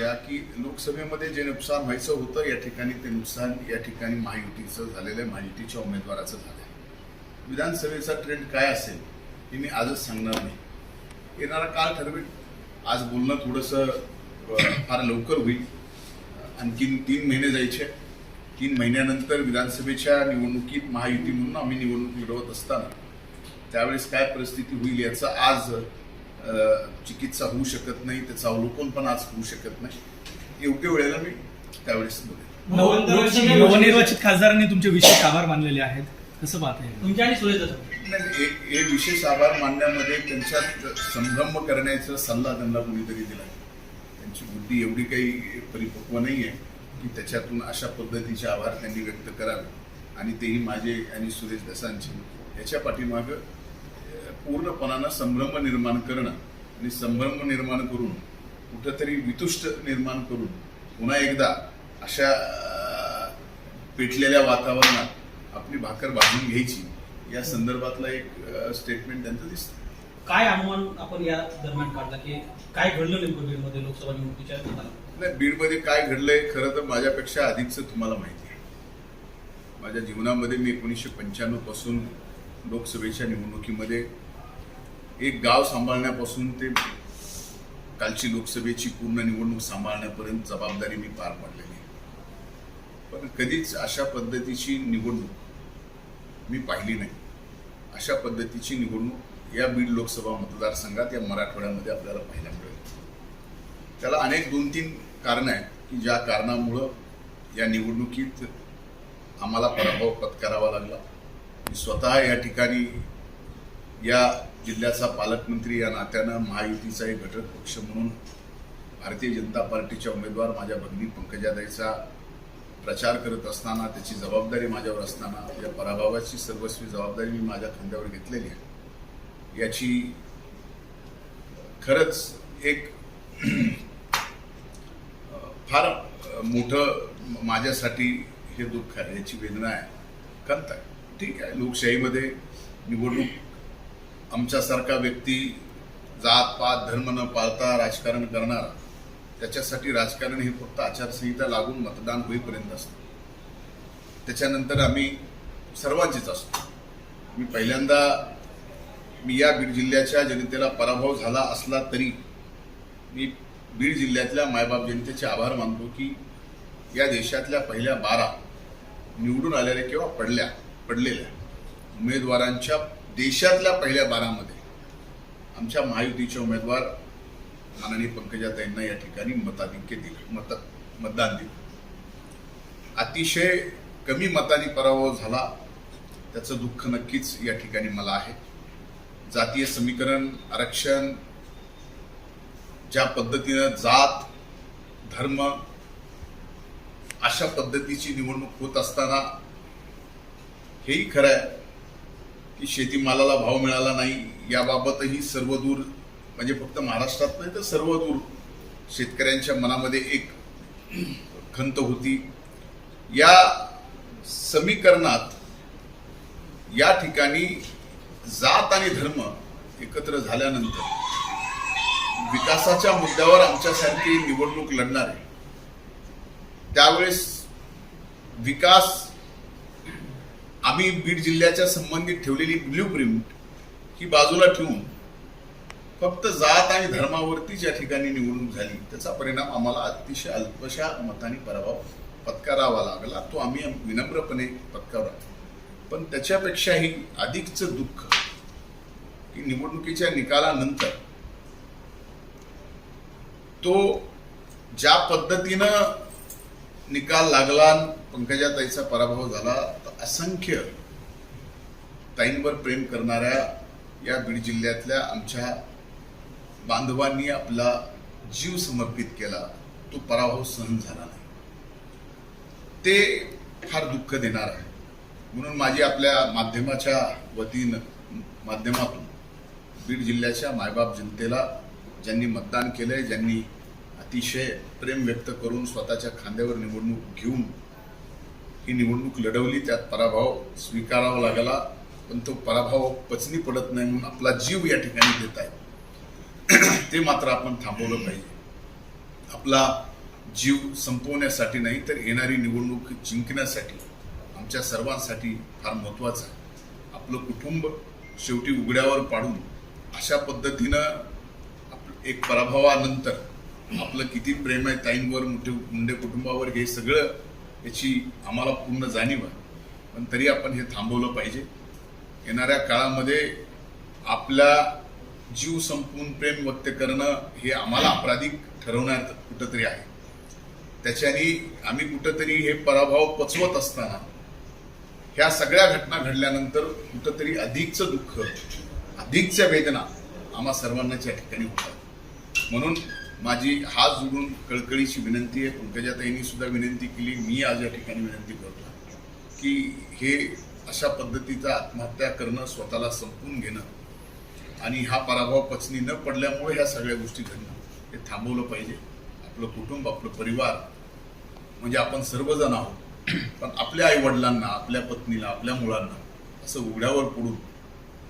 घ्या की लोकसभेमध्ये जे नुकसान व्हायचं होतं या ठिकाणी ते नुकसान या ठिकाणी महायुतीचं झालेलं आहे महायुतीच्या उमेदवाराचं झालं आहे विधानसभेचा ट्रेंड काय असेल हे मी आजच सांगणार नाही. येणारा काळ ठरवेल. आज बोलणं थोडंसं फार लवकर होईल. आणखीन तीन महिने जायचे तीन महिन्यानंतर विधानसभेच्या निवडणुकीत महायुती म्हणून आम्ही निवडणूक लढवत असताना त्यावेळेस काय परिस्थिती होईल याचा आज चिकित्सा होऊ शकत नाही त्याचं अवलोकन पण आज होऊ शकत नाही. योग्य वेळेला मी त्यावेळेस बोलेन. नवनिर्वाचित खासदारांनी तुमचे विशेष आभार मानलेले आहेत. कसं तुमच्या आणि नाही, एक हे विशेष आभार मानण्यामध्ये त्यांच्यात संभ्रम करण्याचा सल्ला त्यांना कोणीतरी दिला त्यांची बुद्धी एवढी काही परिपक्व नाही आहे की त्याच्यातून अशा पद्धतीचे आभार त्यांनी व्यक्त करावे. आणि तेही माझे आणि सुरेश दसांचे. याच्या पाठीमागं पूर्णपणानं संभ्रम निर्माण करणं आणि संभ्रम निर्माण करून कुठंतरी वितुष्ट निर्माण करून पुन्हा एकदा अशा पेटलेल्या वातावरणात आपली भाकर भाजून घ्यायची या संदर्भातला एक स्टेटमेंट त्यांचं दिसतं काय अनुमान आपण या दरम्यान काढला की काय घडलं नेमकं बीडमध्ये लोकसभा निवडणुकीच्या? नाही बीडमध्ये काय घडलंय खरं तर माझ्यापेक्षा अधिकचं तुम्हाला माहिती आहे माझ्या जीवनामध्ये मी एकोणीसशे पंच्याण्णवपासून लोकसभेच्या निवडणुकीमध्ये एक गाव सांभाळण्यापासून ते कालची लोकसभेची पूर्ण निवडणूक सांभाळण्यापर्यंत जबाबदारी मी पार पाडलेली आहे. पण कधीच अशा पद्धतीची निवडणूक मी पाहिली नाही. अशा पद्धतीची निवडणूक या बीड लोकसभा मतदारसंघात या मराठवाड्यामध्ये आपल्याला पाहायला मिळेल. त्याला अनेक दोन तीन कारणं आहेत की ज्या कारणामुळं या निवडणुकीत आम्हाला पराभव पत्करावा लागला. मी स्वतः या ठिकाणी या जिल्ह्याचा पालकमंत्री या नात्यानं महायुतीचा एक घटक पक्ष म्हणून भारतीय जनता पार्टीच्या उमेदवार माझ्या भगिनी पंकजादाईचा प्रचार करत असताना त्याची जबाबदारी माझ्यावर असताना या पराभवाची सर्वस्वी जबाबदारी मी माझ्या खांद्यावर घेतलेली आहे. याची खरंच एक फार मोठं माझ्यासाठी हे दुःख आहे याची वेदना आहे. खंत आहे ठीक आहे. लोकशाहीमध्ये निवडणूक आमच्यासारखा व्यक्ती जात पात धर्म न पाळता राजकारण करणारा त्याच्यासाठी राजकारण हे फक्त आचारसंहिता लागून मतदान होईपर्यंत असतं. त्याच्यानंतर आम्ही सर्वांचीच असतो. मी पहिल्यांदा मी या बीड जिल्ह्याच्या जनतेला पराभव झाला असला तरी मी बीड जिल्ह्यातल्या मायबाप जनतेचे आभार मानतो की या देशातल्या पहिल्या बारा निवडून आलेल्या किंवा पडल्या पडलेल्या उमेदवारांच्या देशातल्या पहिल्या बारामध्ये. आमच्या महायुतीचे उमेदवार माननीय पंकजाताईंना या ठिकाणी मताधिक्य दिलं मत मतदान दिलं. अतिशय कमी मताने पराभव झाला त्याचं दुःख नक्कीच या ठिकाणी मला आहे. जातीय समीकरण आरक्षण ज्या पद्धतीनं जात धर्म अशा पद्धतीची निवडणूक होत असताना हेही खरं आहे की शेतीमालाला भाव मिळाला नाही. याबाबतही सर्वदूर म्हणजे फक्त महाराष्ट्रात नाही तर सर्वदूर शेतकऱ्यांच्या मनामध्ये एक खंत होती. या समीकरणात या ठिकाणी जात आणि धर्म एकत्र झाल्यानंतर विकासाच्या मुद्द्यावर आमच्यासारखी निवडणूक लढणार आहे त्यावेळेस विकास आम्ही बीड जिल्ह्याच्या संबंधित ठेवलेली ब्ल्यू प्रिंट ही बाजूला ठेवून फक्त जात आणि धर्मावरती ज्या ठिकाणी निवडणूक झाली. त्याचा परिणाम आम्हाला अतिशय अल्पशा मताने पराभव पत्करावा लागला. तो आम्ही विनम्रपणे पत्करला. पण त्याच्यापेक्षाही अधिकचं दुःख की निवडणुकीच्या निकालानंतर तो ज्या पद्धतीनं निकाल लागला पंकजाताईचा पराभव झाला तर असंख्य ताईंवर प्रेम करणाऱ्या या बीड जिल्ह्यातल्या आमच्या बांधवांनी आपला जीव समर्पित केला. तो पराभव सहन झाला नाही. ते फार दुःख देणार आहे. म्हणून माझी आपल्या माध्यमाच्या वतीनं माध्यमातून बीड जिल्ह्याच्या मायबाप जनतेला ज्यांनी मतदान केलंय ज्यांनी अतिशय प्रेम व्यक्त करून स्वतःच्या खांद्यावर निवडणूक घेऊन ही निवडणूक लढवली. त्यात पराभव स्वीकारावा लागला पण तो पराभव पचनी पडत नाही म्हणून आपला जीव या ठिकाणी देत आहे. ते मात्र आपण थांबवलं पाहिजे. आपला जीव संपवण्यासाठी नाही तर येणारी निवडणूक जिंकण्यासाठी आमच्या सर्वांसाठी फार महत्वाचं आहे. आपलं कुटुंब शेवटी उघड्यावर पाडून अशा पद्धतीनं आप- एक पराभवानंतर आपलं किती प्रेम आहे ताईंवर मुठे मुंडे कुटुंबावर हे सगळं याची आम्हाला पूर्ण जाणीव आहे. पण तरी आपण हे थांबवलं पाहिजे. येणाऱ्या काळामध्ये आपला जीव संपून प्रेम व्यक्त करणं हे आम्हाला अपराधिक ठरवण्यात कुठंतरी आहे. त्याच्याने आम्ही कुठंतरी हे पराभव पचवत असताना ह्या सगळ्या घटना घडल्यानंतर कुठंतरी अधिकचं दुःख अधिकच्या वेदना आम्हा सर्वांनाच या ठिकाणी होतात म्हणून माझी हात जोडून कळकळीची विनंती आहे पंकजाताईंनी सुद्धा विनंती केली मी आज या ठिकाणी विनंती करतो की हे अशा पद्धतीचा आत्महत्या करणं स्वतःला संपून घेणं आणि हा पराभव पचनी न पडल्यामुळे ह्या सगळ्या गोष्टी घडणं हे थांबवलं पाहिजे. आपलं कुटुंब आपलं परिवार म्हणजे आपण सर्वजण आहोत पण आपल्या आई वडिलांना आपल्या पत्नीला आपल्या मुलांना असं उघड्यावर पडून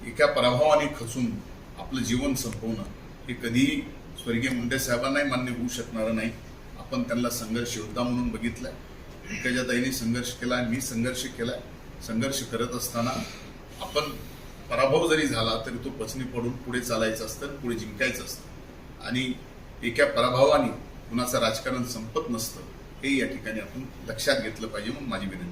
एका पराभवाने खचून आपलं जीवन संपवणं हे कधीही स्वर्गीय मुंडे साहेबांनाही मान्य होऊ शकणारं नाही. आपण त्यांना संघर्ष योद्धा म्हणून बघितलाय पंकजाताईंनी संघर्ष केला मी संघर्ष केलाय संघर्ष करत असताना आपण पराभव जरी झाला तरी तो पचनी पडून पुढे चालायचं असतं पुढे जिंकायचं असतं. आणि एका पराभवाने कुणाचं राजकारण संपत नसतं हे या ठिकाणी आपण लक्षात घेतलं पाहिजे म्हणून माझी विनंती.